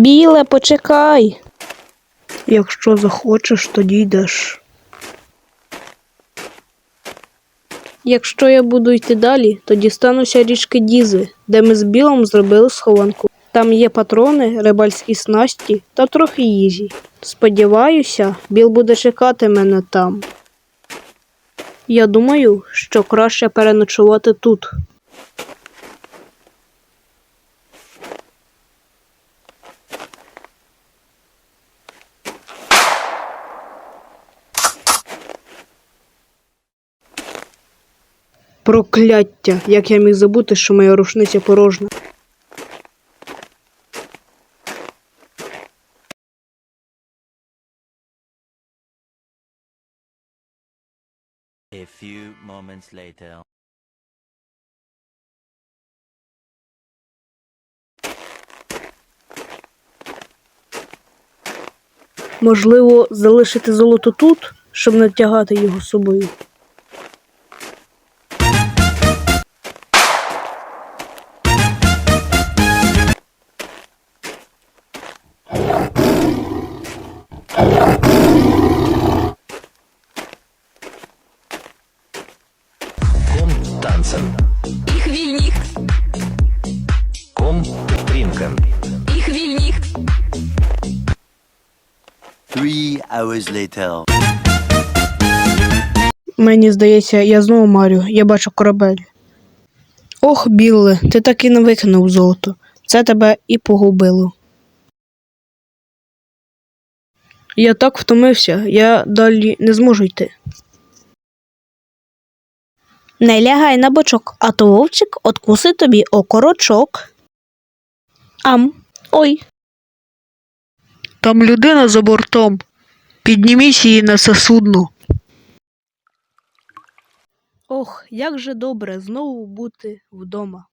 Біле, почекай. Якщо захочеш, тоді йдеш. Якщо я буду йти далі, то дістануся річки Дізи, де ми з білом зробили схованку. Там є патрони, рибальські снасті та трохи їжі. Сподіваюся, Біл буде чекати мене там. Я думаю, що краще переночувати тут. Прокляття! Як я міг забути, що моя рушниця порожня. A few moments later. Можливо, залишити золото тут, щоб не тягати його собою. Nicht, Komm trinken. ich. Three hours later. Мені здається, я знову марю, я бачу корабель. Ох, Білле, ти так і не викинув золото. Це тебе і погубило. Я так втомився, я далі не зможу йти. Не лягай на бочок, а то вовчик откусить тобі окорочок. Ам, ой. Там людина за бортом. Підніміть її на це судно. Ох, як же добре знову бути вдома.